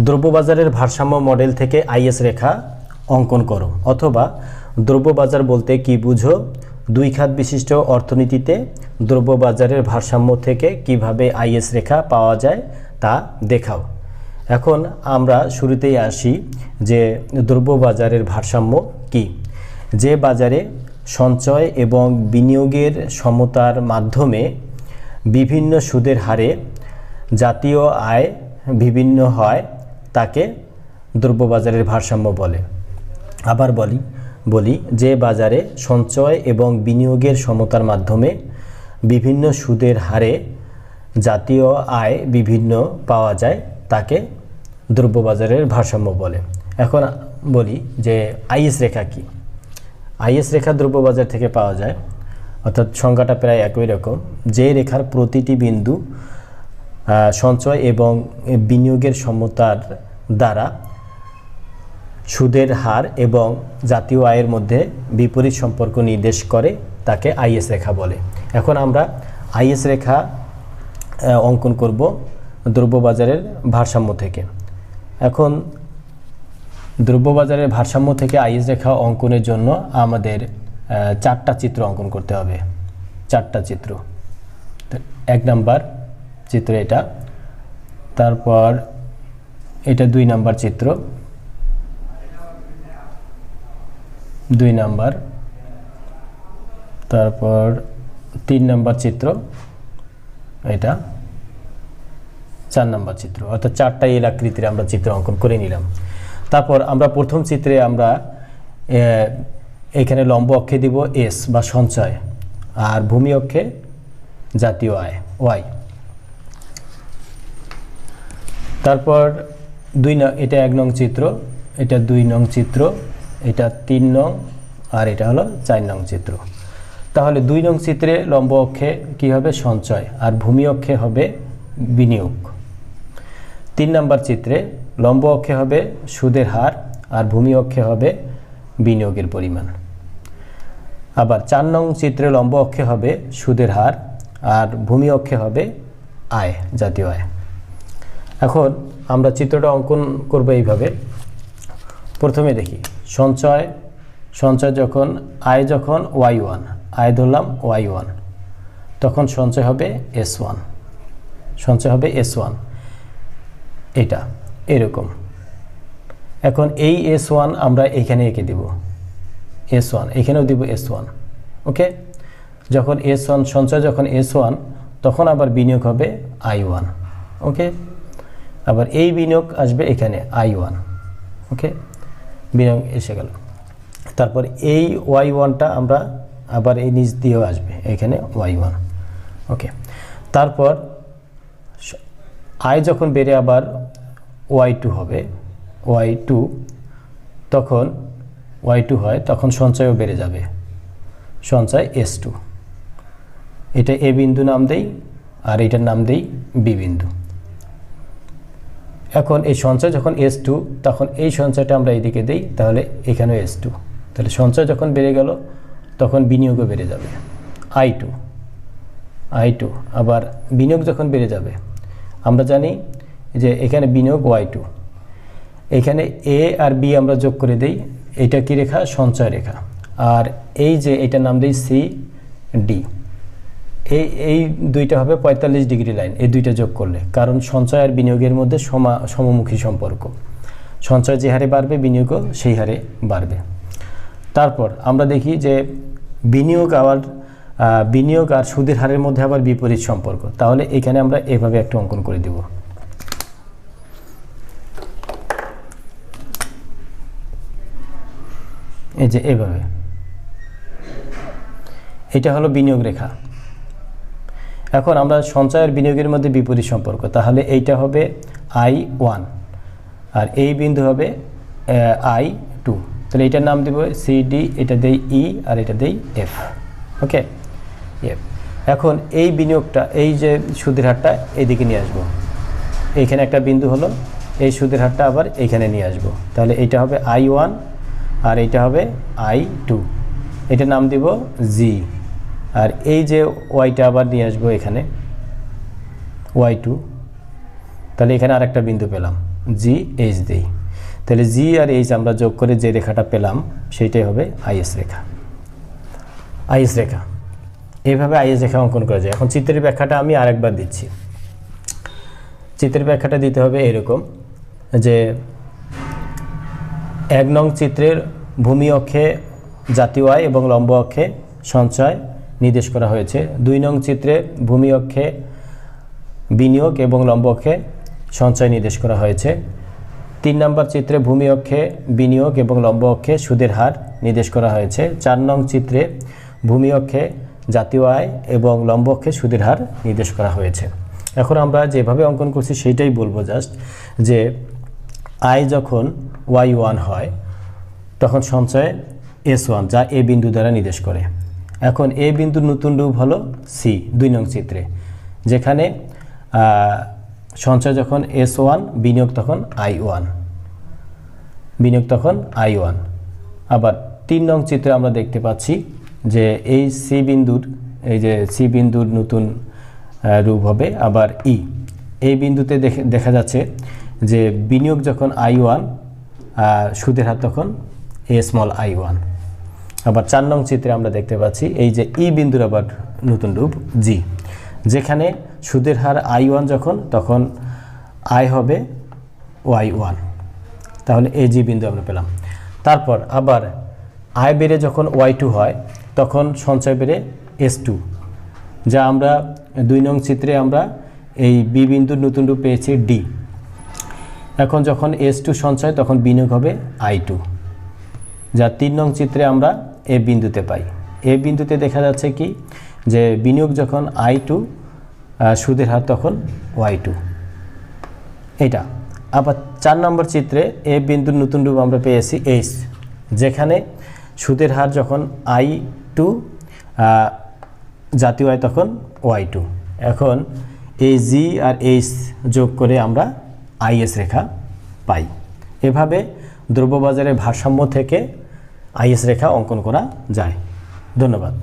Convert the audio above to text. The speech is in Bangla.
দ্রব্যবাজারের ভারসাম্য মডেল থেকে আইএস রেখা অঙ্কন করো অথবা দ্রব্যবাজার বলতে কি বুঝো? দুই খাত বিশিষ্ট অর্থনীতিতে দ্রব্যবাজারের ভারসাম্য থেকে কীভাবে আইএস রেখা পাওয়া যায় তা দেখাও। এখন আমরা শুরুতেই আসি যে দ্রব্যবাজারের ভারসাম্য কি। যে বাজারে সঞ্চয় এবং বিনিয়োগের সমতার মাধ্যমে বিভিন্ন সুদের হারে জাতীয় আয় বিভিন্ন হয় তাকে দ্রব্যবাজারের ভারসাম্য বলে। আবার বলি বলি যে বাজারে সঞ্চয় এবং বিনিয়োগের সমতার মাধ্যমে বিভিন্ন সুদের হারে জাতীয় আয় বিভিন্ন পাওয়া যায়, তাকে দ্রব্যবাজারের ভারসাম্য বলে। এখন বলি যে আইএস রেখা কি? আইএস রেখা দ্রব্যবাজার থেকে পাওয়া যায়, অর্থাৎ সংখ্যাটা প্রায় একই রকম। যে রেখার প্রতিটি বিন্দু সঞ্চয় এবং বিনিয়োগের সমতার দ্বারা সুদের হার এবং জাতীয় আয়ের মধ্যে বিপরীত সম্পর্ক নির্দেশ করে তাকে আইএস রেখা বলে। এখন আমরা আইএস রেখা অঙ্কন করব দ্রব্যবাজারের ভারসাম্য থেকে। এখন দ্রব্যবাজারের ভারসাম্য থেকে আইএস রেখা অঙ্কনের জন্য আমাদের চারটা চিত্র অঙ্কন করতে হবে। চারটা চিত্র। এক নাম্বার চিত্র এটা। তারপর এটা দুই নাম্বার চিত্র। দুই নাম্বার। তারপর তিন নাম্বার চিত্র এটা। চার নাম্বার চিত্র। অর্থাৎ চারটা এল আকৃতির আমরা চিত্র অঙ্কন করে নিলাম। তারপর আমরা প্রথম চিত্রে আমরা এখানে লম্ব অক্ষে দিব এস বা সঞ্চয়, আর ভূমি অক্ষে জাতীয় আয়, ওয়াই। তারপর দুই নং, এটা এক নং চিত্র, এটা দুই নং চিত্র, এটা তিন নং, আর এটা হলো চার নং চিত্র। তাহলে দুই নং চিত্রে লম্ব অক্ষে কী হবে? সঞ্চয়, আর ভূমি অক্ষে হবে বিনিয়োগ। তিন নাম্বার চিত্রে লম্ব অক্ষে হবে সুদের হার, আর ভূমি অক্ষে হবে বিনিয়োগের পরিমাণ। আবার চার নং চিত্রে লম্ব অক্ষে হবে সুদের হার, আর ভূমি অক্ষে হবে আয়, জাতীয় আয়। এখন আমরা চিত্রটা অঙ্কন করব এইভাবে। প্রথমে দেখি, সঞ্চয় সঞ্চয় যখন, আয় যখন ওয়াই ওয়ান, আয় ধরলাম ওয়াই ওয়ান, তখন সঞ্চয় হবে এস ওয়ান, সঞ্চয় হবে এস ওয়ান, এটা এরকম। এখন এই এস ওয়ান আমরা এইখানে এঁকে দেব, এস ওয়ান, এখানেও দিব এস ওয়ান, ওকে? যখন এস ওয়ান, সঞ্চয় যখন এস ওয়ান, তখন আবার বিনিয়োগ হবে আই ওয়ান, ওকে? আবার এই বিনিয়োগ আসবে এখানে আই ওয়ান ওকে বিনিয়োগ এসে গেল। তারপর এই ওয়াই ওয়ানটা আমরা আবার এই নিচ দিয়েও আসবে, এখানে ওয়াই ওয়ান ওকে তারপর আয় যখন বেড়ে আবার ওয়াই টু হবে ওয়াই টু তখন ওয়াই টু হয়, তখন সঞ্চয়ও বেড়ে যাবে। সঞ্চয় এস টু এটা এ বিন্দু নাম দেই, আর এটার নাম দেই বি বিন্দু। এখন এই সঞ্চয় যখন এস টু তখন এই সঞ্চয়টা আমরা এইদিকে দিই, তাহলে এখানেও এস টু তাহলে সঞ্চয় যখন বেড়ে গেল, তখন বিনিয়োগও বেড়ে যাবে। আই টু আই টু আবার বিনিয়োগ যখন বেড়ে যাবে, আমরা জানি যে এখানে বিনিয়োগ ওয়াই টু এখানে এ আর বি আমরা যোগ করে দিই, এটা কি রেখা? সঞ্চয় রেখা। আর এই যে এটার নাম দিই সি ডি এই এই দুইটা হবে পঁয়তাল্লিশ ডিগ্রি লাইন, এই দুইটা যোগ করলে। কারণ সঞ্চয় আর বিনিয়োগের মধ্যে সমা, সমমুখী সম্পর্ক। সঞ্চয় যে হারে বাড়বে বিনিয়োগও সেই হারে বাড়বে। তারপর আমরা দেখি যে বিনিয়োগ আবার বিনিয়োগ আর সুদের হারের মধ্যে আবার বিপরীত সম্পর্ক। তাহলে এখানে আমরা এভাবে একটা অঙ্কন করে দেব। এই যে এভাবে। এটা হলো বিনিয়োগ রেখা। এখন আমরা সঞ্চয়ের বিনিয়োগের মধ্যে বিপরীত সম্পর্ক। তাহলে এইটা হবে আই ওয়ান আর এই বিন্দু হবে আই টু। তাহলে এটার নাম দেব সি ডি, এটা দেই ই আর এটা দেই এফ। ওকে? এফ এখন এই বিনিয়োগটা, এই যে সুদের হারটা এইদিকে নিয়ে আসব। এইখানে একটা বিন্দু হলো, এই সুদের হারটা আবার এইখানে নিয়ে আসব। তাহলে এটা হবে আই ওয়ান আর এইটা হবে আই টু। এটা নাম দিব জি। আর এই যে ওয়াইটা আবার নিয়ে আসব এখানে ওয়াই টু তাহলে এখানে আরেকটা বিন্দু পেলাম জি এইচ দিই। তাহলে জি আর এইচ আমরা যোগ করে যে রেখাটা পেলাম, সেইটাই হবে আইএস রেখা। আইএস রেখা, এইভাবে আইএস রেখা অঙ্কন করা যায়। এখন চিত্রের ব্যাখ্যাটা আমি আরেকবার দিচ্ছি। চিত্রের ব্যাখ্যাটা দিতে হবে এরকম যে এক নং চিত্রের ভূমি অক্ষে জাতীয় আয় এবং লম্ব অক্ষে সঞ্চয় নির্দেশ করা হয়েছে। দুই নং চিত্রে ভূমি অক্ষে বিনিয়োগ এবং লম্ব অক্ষে সঞ্চয় নির্দেশ করা হয়েছে। তিন নম্বর চিত্রে ভূমি অক্ষে বিনিয়োগ এবং লম্ব অক্ষে সুদের হার নির্দেশ করা হয়েছে। চার নং চিত্রে ভূমি অক্ষে জাতীয় আয় এবং লম্ব অক্ষে সুদের হার নির্দেশ করা হয়েছে। এখন আমরা যেভাবে অঙ্কন করছি সেইটাই বলব জাস্ট যে আয় যখন ওয়াই ওয়ান হয়, তখন সঞ্চয় এস ওয়ান যা এ বিন্দু দ্বারা নির্দেশ করে। এখন এ বিন্দুর নতুন রূপ হলো সি দুই নং চিত্রে, যেখানে সঞ্চয় যখন এস ওয়ান বিনিয়োগ তখন আই ওয়ান বিনিয়োগ তখন আই ওয়ান আবার তিন নং চিত্রে আমরা দেখতে পাচ্ছি যে এই সি বিন্দুর, এই যে সি বিন্দুর নতুন রূপ হবে আবার ই এই বিন্দুতে দেখে, দেখা যাচ্ছে যে বিনিয়োগ যখন আই ওয়ান সুদের হার তখন এ স্মল আই ওয়ান আবার চার নং চিত্রে আমরা দেখতে পাচ্ছি এই যে ই বিন্দুর আবার নতুন রূপ, জি। যেখানে সুদের হার আই ওয়ান যখন, তখন আই হবে ওয়াই ওয়ান। তাহলে এ জি বিন্দু আমরা পেলাম। তারপর আবার আয় বেড়ে যখন ওয়াই টু হয়, তখন সঞ্চয় বেড়ে এস টু। যা আমরা দুই নং চিত্রে আমরা এই বি বিন্দুর নতুন রূপ পেয়েছি, ডি। এখন যখন এস টু সঞ্চয়, তখন বিনিয়োগ হবে আই টু। যা তিন নং চিত্রে আমরা এ বিন্দুতে পাই। এ বিন্দুতে দেখা যাচ্ছে কি? যে বিনিয়োগ যখন আই টু সুদের হার তখন ওয়াই টু এটা। আবার চার নম্বর চিত্রে এ বিন্দুর নতুন রূপ আমরা পেয়েছি এইচ যেখানে সুদের হার যখন আই টু জাতীয় আয় তখন ওয়াই টু এখন এই জি আর এইচ যোগ করে আমরা আইএস রেখা পাই। এভাবে দ্রব্যবাজারের ভারসাম্য থেকে আইএস রেখা অঙ্কন করা যায়। ধন্যবাদ।